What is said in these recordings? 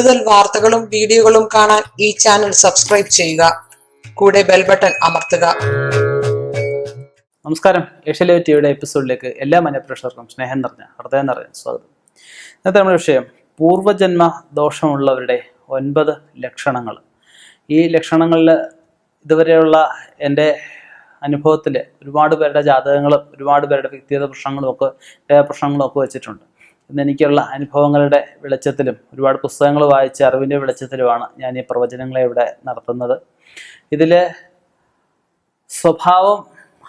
കൂടുതൽ വാർത്തകളും വീഡിയോകളും കാണാൻ ഈ ചാനൽ സബ്സ്ക്രൈബ് ചെയ്യുക. കൂടെ ബെൽ ബട്ടൺ അമർത്തുക. നമസ്കാരം. ഏഷ്യലൈവ് ടിവിയുടെ എപ്പിസോഡിലേക്ക് എല്ലാ മനഃപ്രേക്ഷകർക്കും സ്നേഹം നിറഞ്ഞ ഹൃദയം നിറഞ്ഞ സ്വാഗതം. ഇന്നത്തെ നമ്മുടെ വിഷയം പൂർവജന്മ ദോഷമുള്ളവരുടെ ഒൻപത് ലക്ഷണങ്ങൾ. ഈ ലക്ഷണങ്ങളിൽ ഇതുവരെയുള്ള എന്റെ അനുഭവത്തിൽ ഒരുപാട് പേരുടെ ജാതകങ്ങളും ഒരുപാട് പേരുടെ വ്യക്തിഗത പ്രശ്നങ്ങളും ഒക്കെ പ്രശ്നങ്ങളും ഒക്കെ വെച്ചിട്ടുണ്ട്. ഇന്ന് എനിക്കുള്ള അനുഭവങ്ങളുടെ വെളിച്ചത്തിലും ഒരുപാട് പുസ്തകങ്ങൾ വായിച്ച അറിവിന്റെ വെളിച്ചത്തിലുമാണ് ഞാൻ ഈ പ്രവചനങ്ങളെ ഇവിടെ നടത്തുന്നത്. ഇതിൽ സ്വഭാവം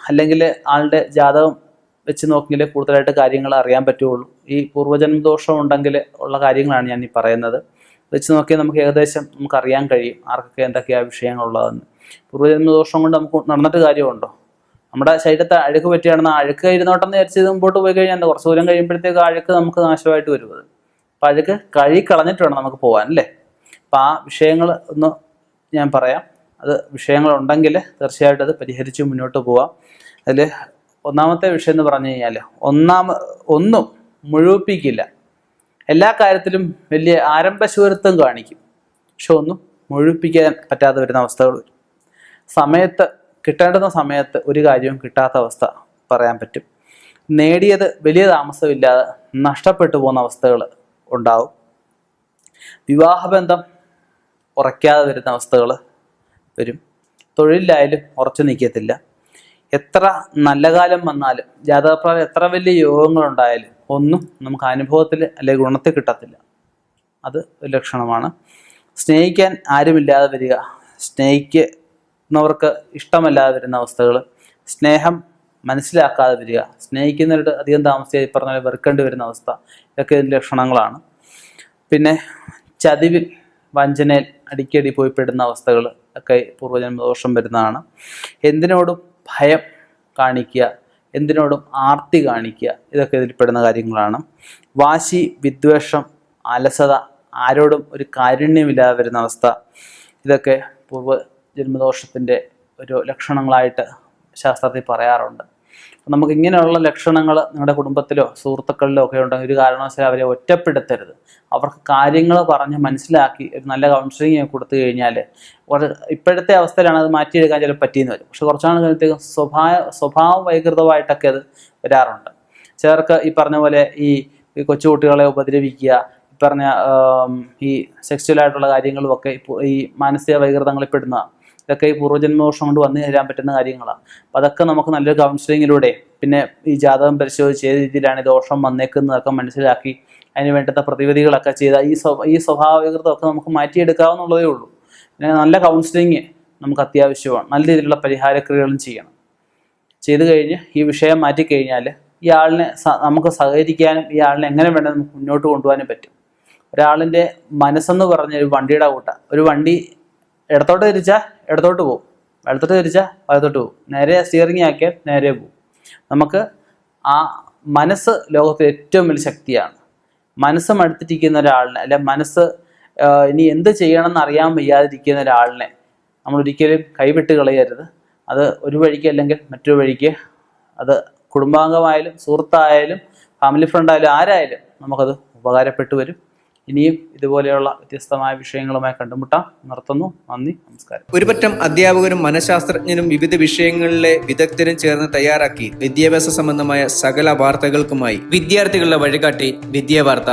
അല്ലെങ്കിൽ ആളുടെ ജാതകം വെച്ച് നോക്കിയിൽ കൂടുതലായിട്ട് കാര്യങ്ങൾ അറിയാൻ പറ്റുള്ളൂ ഈ പൂർവജന്മ ദോഷം ഉണ്ടെങ്കിൽ ഉള്ള കാര്യങ്ങളാണ് ഞാൻ ഈ പറയുന്നത്. വെച്ച് നോക്കിയാൽ നമുക്ക് ഏകദേശം നമുക്ക് അറിയാൻ കഴിയും ആർക്കൊക്കെ എന്തൊക്കെയാണ് വിഷയങ്ങളുള്ളതെന്ന്. പൂർവജന്മ ദോഷം കൊണ്ട് നമുക്ക് നടന്നിട്ട് കാര്യമുണ്ടോ? നമ്മുടെ ശരീരത്തെ അഴുക്ക് പറ്റിയാണ് ആ അഴുക്ക് ഇരുന്നോട്ടെന്ന് വിചാരിച്ച് ഇത് മുമ്പോട്ട് പോയി കഴിഞ്ഞാൽ കുറച്ച് ദൂരം കഴിയുമ്പോഴത്തേക്ക് അഴുക്ക് നമുക്ക് നാശമായിട്ട് വരുന്നത്. അപ്പം അഴുക്ക് കളഞ്ഞിട്ട് വേണം നമുക്ക് പോകാൻ അല്ലേ? അപ്പം ആ വിഷയങ്ങൾ ഒന്ന് ഞാൻ പറയാം. അത് വിഷയങ്ങളുണ്ടെങ്കിൽ തീർച്ചയായിട്ടും അത് പരിഹരിച്ച് മുന്നോട്ട് പോവാം. അതിൽ ഒന്നാമത്തെ വിഷയം എന്ന് പറഞ്ഞു കഴിഞ്ഞാൽ ഒന്നാമ ഒന്നും മുഴുവിപ്പിക്കില്ല. എല്ലാ കാര്യത്തിലും വലിയ ആരംഭശൂരത്വം കാണിക്കും. പക്ഷെ ഒന്നും മുഴുവിപ്പിക്കാൻ പറ്റാതെ വരുന്ന അവസ്ഥകൾ വരും. സമയത്ത് കിട്ടേണ്ടുന്ന സമയത്ത് ഒരു കാര്യവും കിട്ടാത്ത അവസ്ഥ പറയാൻ പറ്റും. നേടിയത് വലിയ താമസമില്ലാതെ നഷ്ടപ്പെട്ടു പോകുന്ന അവസ്ഥകൾ ഉണ്ടാവും. വിവാഹബന്ധം ഉറയ്ക്കാതെ വരുന്ന അവസ്ഥകൾ വരും. തൊഴിലിലായാലും ഉറച്ചു നിൽക്കത്തില്ല എത്ര നല്ല കാലം വന്നാലും ജാതകപ്രകാരം എത്ര വലിയ യോഗങ്ങളുണ്ടായാലും ഒന്നും നമുക്ക് അനുഭവത്തിൽ അല്ലെങ്കിൽ ഗുണത്തിൽ കിട്ടത്തില്ല. അത് ഒരു ലക്ഷണമാണ്. സ്നേഹിക്കാൻ ആരുമില്ലാതെ വരിക സ്നേഹിക്കുന്നവർക്ക് ഇഷ്ടമല്ലാതെ വരുന്ന അവസ്ഥകൾ സ്നേഹം മനസ്സിലാക്കാതെ വരിക സ്നേഹിക്കുന്നവരുടെ അധികം താമസിയായി പറഞ്ഞാൽ വെറുക്കേണ്ടി വരുന്ന അവസ്ഥ ഇതൊക്കെ ഇതിന്റെ ലക്ഷണങ്ങളാണ്. പിന്നെ ചതിവിൽ വഞ്ചനയിൽ അടിക്കടി പോയി പെടുന്ന അവസ്ഥകൾ ഒക്കെ പൂർവജന്മദോഷം വരുന്നതാണ്. എന്തിനോടും ഭയം കാണിക്കുക എന്തിനോടും ആർത്തി കാണിക്കുക ഇതൊക്കെ ഇതിൽ പെടുന്ന കാര്യങ്ങളാണ്. വാശി വിദ്വേഷം അലസത ആരോടും ഒരു കാരുണ്യമില്ലാതെ വരുന്ന അവസ്ഥ ഇതൊക്കെ പൂർവജന്മദോഷത്തിന്റെ ഒരു ലക്ഷണങ്ങളായിട്ട് ശാസ്ത്രത്തിൽ പറയാറുണ്ട്. നമുക്ക് ഇങ്ങനെയുള്ള ലക്ഷണങ്ങൾ നിങ്ങളുടെ കുടുംബത്തിലോ സുഹൃത്തുക്കളിലോ ഒക്കെ ഉണ്ടെങ്കിൽ ഒരു കാരണവശാലും അവരെ ഒറ്റപ്പെടുത്തരുത്. അവർക്ക് കാര്യങ്ങൾ പറഞ്ഞ് മനസ്സിലാക്കി ഒരു നല്ല കൗൺസിലിംഗ് കൊടുത്തു കഴിഞ്ഞാൽ ഇപ്പോഴത്തെ അവസ്ഥയിലാണ് അത് മാറ്റിയെടുക്കാൻ ചിലപ്പോൾ പറ്റിയെന്ന് വരും. പക്ഷെ കുറച്ചാണ് കഴിയുമ്പോഴത്തേക്കും സ്വഭാവ സ്വഭാവ വൈകൃതമായിട്ടൊക്കെ അത് വരാറുണ്ട്. ചിലർക്ക് ഈ പറഞ്ഞ പോലെ ഈ കൊച്ചുകുട്ടികളെ ഉപദ്രവിക്കുക ഈ പറഞ്ഞ ഈ സെക്സ്വലായിട്ടുള്ള കാര്യങ്ങളുമൊക്കെ ഈ മാനസിക വൈകൃതങ്ങളിൽ പെടുന്നതാണ് ഇതൊക്കെ ഈ പൂർവജന്മദോഷം കൊണ്ട് വന്നു തരാൻ പറ്റുന്ന കാര്യങ്ങളാണ്. അപ്പം അതൊക്കെ നമുക്ക് നല്ലൊരു കൗൺസിലിങ്ങിലൂടെ പിന്നെ ഈ ജാതകം പരിശോധിച്ച് ഏത് രീതിയിലാണ് ഈ ദോഷം വന്നേക്കുന്നതൊക്കെ മനസ്സിലാക്കി അതിന് വേണ്ടുന്ന പ്രതിവിധികളൊക്കെ ചെയ്ത ഈ ഈ സ്വഭാവികൃതമൊക്കെ നമുക്ക് മാറ്റിയെടുക്കാവുന്നുള്ളതേ ഉള്ളൂ. പിന്നെ നല്ല കൗൺസിലിങ് നമുക്ക് അത്യാവശ്യമാണ്. നല്ല രീതിയിലുള്ള പരിഹാരക്രിയകളും ചെയ്യണം. ചെയ്തു കഴിഞ്ഞ് ഈ വിഷയം മാറ്റിക്കഴിഞ്ഞാൽ ഈ ആളിനെ നമുക്ക് സഹകരിക്കാനും ഈ ആളിനെ എങ്ങനെ വേണം നമുക്ക് മുന്നോട്ട് കൊണ്ടുപോകാനും പറ്റും. ഒരാളിന്റെ മനസ്സെന്ന് പറഞ്ഞ ഒരു വണ്ടിയുടെ കൂട്ട. ഒരു വണ്ടി ഇടത്തോട്ട് തിരിച്ചാൽ ഇടത്തോട്ട് പോകും വലത്തോട്ട് തിരിച്ചാൽ വലത്തോട്ട് പോകും നേരെ സ്റ്റിയറിംഗ് ആക്കിയാൽ നേരെ പോകും നമുക്ക് ആ മനസ്സ് ലോകത്തിലെ ഏറ്റവും വലിയ ശക്തിയാണ്. മനസ്സ് മടുത്തിരിക്കുന്ന ഒരാളിനെ അല്ലെ മനസ്സ് ഇനി എന്ത് ചെയ്യണമെന്ന് അറിയാൻ വയ്യാതിരിക്കുന്ന ഒരാളിനെ നമ്മൾ ഒരിക്കലും കൈവിട്ട് കളയരുത്. അത് ഒരു വഴിക്ക് അല്ലെങ്കിൽ മറ്റൊരു വഴിക്ക്. അത് കുടുംബാംഗമായാലും സുഹൃത്തായാലും ഫാമിലി ഫ്രണ്ടായാലും ആരായാലും നമുക്കത് ഉപകാരപ്പെട്ടു വരും. ഇനിയും ഇതുപോലെയുള്ള വ്യത്യസ്തമായ വിഷയങ്ങളുമായി കണ്ടുമുട്ടാം. നിർത്തുന്നു. നന്ദി. നമസ്കാരം. ഒരുപറ്റം അധ്യാപകരും മനഃശാസ്ത്രജ്ഞരും വിവിധ വിഷയങ്ങളിലെ വിദഗ്ധരും ചേർന്ന് തയ്യാറാക്കി വിദ്യാഭ്യാസ സംബന്ധമായ സകല വാർത്തകൾക്കുമായി വിദ്യാർത്ഥികളുടെ വഴികാട്ടി വിദ്യാവാർത്ത